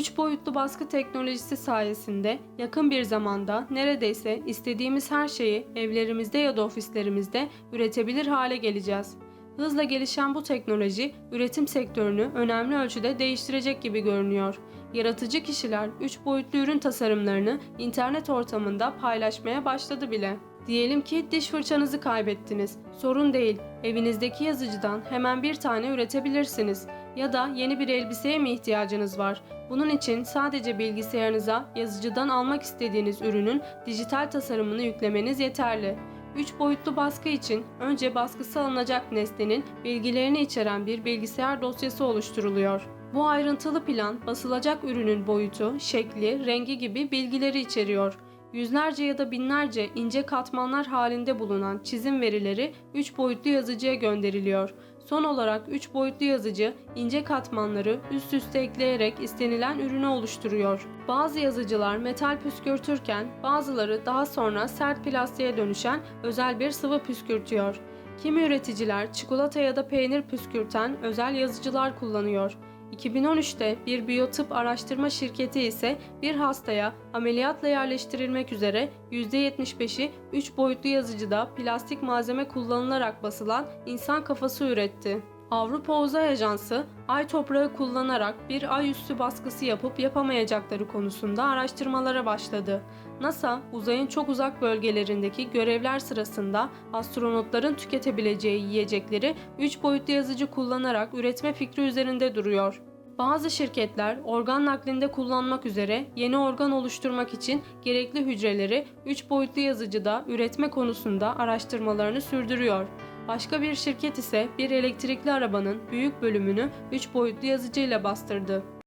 3 boyutlu baskı teknolojisi sayesinde yakın bir zamanda neredeyse istediğimiz her şeyi evlerimizde ya da ofislerimizde üretebilir hale geleceğiz. Hızla gelişen bu teknoloji üretim sektörünü önemli ölçüde değiştirecek gibi görünüyor. Yaratıcı kişiler 3 boyutlu ürün tasarımlarını internet ortamında paylaşmaya başladı bile. Diyelim ki diş fırçanızı kaybettiniz. Sorun değil. Evinizdeki yazıcıdan hemen bir tane üretebilirsiniz. Ya da yeni bir elbiseye mi ihtiyacınız var? Bunun için sadece bilgisayarınıza yazıcıdan almak istediğiniz ürünün dijital tasarımını yüklemeniz yeterli. 3 boyutlu baskı için önce baskısı alınacak nesnenin bilgilerini içeren bir bilgisayar dosyası oluşturuluyor. Bu ayrıntılı plan basılacak ürünün boyutu, şekli, rengi gibi bilgileri içeriyor. Yüzlerce ya da binlerce ince katmanlar halinde bulunan çizim verileri 3 boyutlu yazıcıya gönderiliyor. Son olarak 3 boyutlu yazıcı ince katmanları üst üste ekleyerek istenilen ürünü oluşturuyor. Bazı yazıcılar metal püskürtürken bazıları daha sonra sert plastiğe dönüşen özel bir sıvı püskürtüyor. Kimi üreticiler çikolata ya da peynir püskürten özel yazıcılar kullanıyor. 2013'te bir biyotıp araştırma şirketi ise bir hastaya ameliyatla yerleştirilmek üzere %75'i 3 boyutlu yazıcıda plastik malzeme kullanılarak basılan insan kafası üretti. Avrupa Uzay Ajansı, ay toprağı kullanarak bir ay üstü baskısı yapıp yapamayacakları konusunda araştırmalara başladı. NASA, uzayın çok uzak bölgelerindeki görevler sırasında astronotların tüketebileceği yiyecekleri 3 boyutlu yazıcı kullanarak üretme fikri üzerinde duruyor. Bazı şirketler organ naklinde kullanmak üzere yeni organ oluşturmak için gerekli hücreleri 3 boyutlu yazıcıda üretme konusunda araştırmalarını sürdürüyor. Başka bir şirket ise bir elektrikli arabanın büyük bölümünü 3 boyutlu yazıcıyla bastırdı.